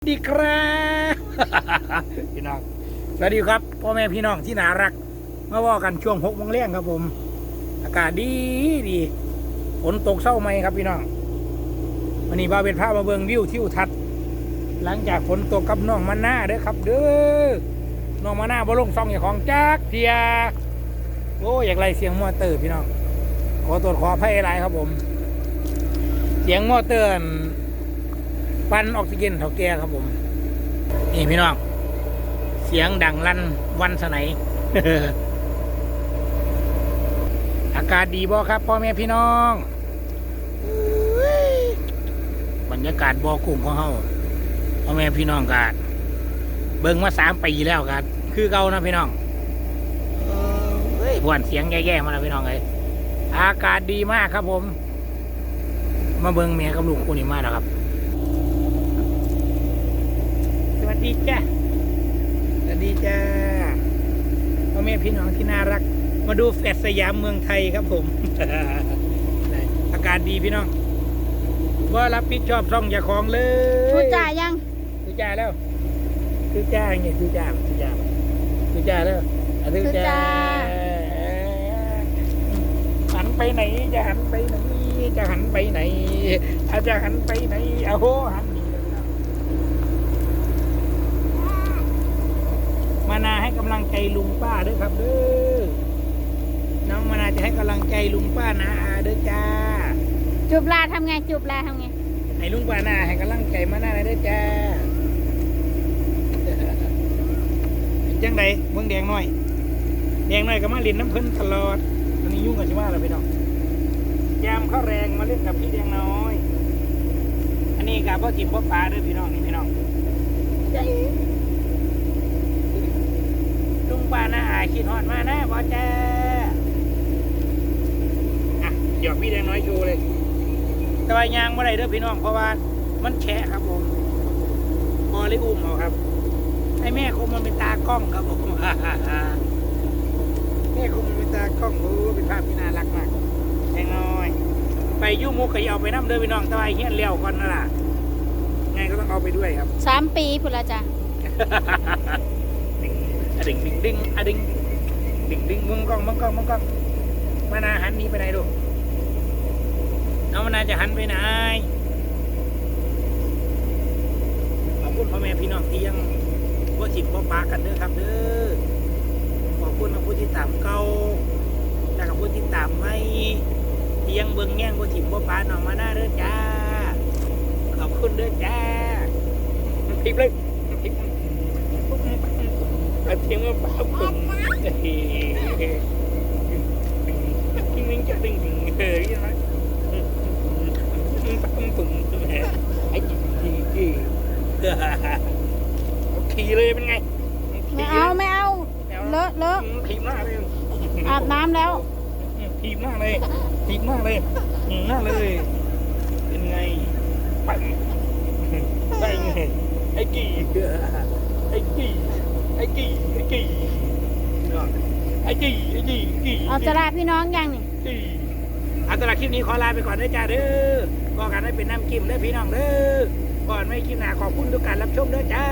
สวัสดีครับพี่น้องสวัสดีครับพ่อแม่พี่น้องที่น่ารักมาว่ากันช่วงหกโมงแรงครับผม อากาศดีดีฝนตกเศร้าไหมครับพี่น้องวันนี้บาเป็นภาพมาเบิงวิวทิวทัศน์หลังจากฝนตกกับน้องมาน่าเด้อครับ เด้อน้องมาน่าบ่ลงซองอย่างของจักเทียโอ้อยากไรเสียงมอเตอร์พี่น้องขอตรวจขออภัยหลายครับผม เสียงมอเตอร์อั่น ปันออกซิเจนเท่าแก่ครับผม นี่พี่น้อง เสียงดังลั่นวันสนัยอากาศดีบ่ครับพ่อแม่พี่น้อง บรรยากาศบ่อกุ้งของเฮาพ่อแม่พี่น้องกันเบิ่งมาสามปีแล้วกันคือเก่านะพี่น้องหวนเสียงแย่ๆมาแล้วพี่น้องเลยอากาศดีมากครับผม มาเบิ่งเมียกับลูกคู่นี้มาแล้วครับ สวัส ดีจ้าสวัสดีจ้าพ่อแม่พี่น้องที่น่ารัก มาดูแฟดสยามเมืองไทยครับผมอากาศดีพี่น้องว่ารับผิดชอบช่องอย่าของเลยรู้จ่ายยังทุจ้าแล้วทุจ้าไงทุจ้าทุจ้าทุจ้าแล้วอะทุจ้าหันไปไหนจะหันไปไหนจะหันไปไหนอาจจะหันไปไหนเอาโหหันหนีเลยนะ มานาให้กำลังใจลุงป้าด้วยครับเด้อน้องมานาจะให้กำลังใจลุงป้านาอาเด้อจ้า จูบลาทำไงจูบลาทำไงให้ลุงป้านาให้กำลังใจมานาหน่อยเด้อจ้าเป็นจังไดเมืองแดงน้อย แดงน้อยก็มาเล่นน้ำเพิ่นตลอดตอนนี้ยุ่งกันใช่ไหมล่ะพี่น้องยามเข้าแรงมาเล่นกับพี่แดงน้อย อันนี้กับพ่อจิมพ่อปลาเด้วยพี่น้องนี่พี่น้อง ลุงป้านา อาคิดฮอดมานะบอจ้าอะหยอกพี่แดงน้อยโชว์เลย แต่ว่ายางเมื่อไรเด้อพี่น้องเพราะว่ามันแฉะครับผมพอเลยอุ้มเอาครับไอ้แม่คงมันเป็นตากล้องครับผมแม่คงมันเป็นตากล้องโอ้เป็นภาพที่น่ารักมากแดงน้อย ไปยุ่งมุกก็อย่าเอาไปน้ำเด้อพี่น้องแต่ว่าไอ้เฮี้ยนเลี้ยวก่อนนั่นล่ะไงก็ต้องเอาไปด้วยครับสามปีพุ่นละจ้ะอะดิ่งดิ่ง ดิ่งดิ่งมึงกล้องมึงกล้องมึงกล้องมานาหันนี้ไปไหนลูกน้องมานาจะหันไปไหนขอบคุณพ่อแม่พี่น้องที่ยังว่าฉิบว่าปากันเด้อครับเด้อขอบคุณนะผู้ที่ตามเก่าแล้วกับผู้ที่ตามไม่ที่ยังเบิ่งแง่งว่าฉิบว่าปาน้องมานาเด้อจ้าขอบคุณเด้อจ้าพลิกเลยพลิกอาทิ้งมาป้าผมเฮ้ยทิ้งจะดึงดึงเฮ้ยใช่ไหม ป้าผมไอ้จีจีจีขี่เลยเป็นไงไม่เอาไม่เอา เลอะเลอะทีมหน้าเลยอาบน้ำแล้ว ทีมหน้าเลย ทีมหน้าเลยหน้าเลย เป็นไงปั่นไปไงไอ้กี่ไอ้กี่ไอ้กี่ไอ้กี่ไอ้กี่ไอ้กี่กี่เอาจะลาพี่น้องยังนี่ กี่อัตราคลิปนี้ขอลาไปก่อนด้อจ้าเด้อก็กันให้เป็นน้ำกิมเด้อพี่น้องเด้อก่อนไม่คลิปหน้าขอบคุณทุกการรับชมเด้อจ้า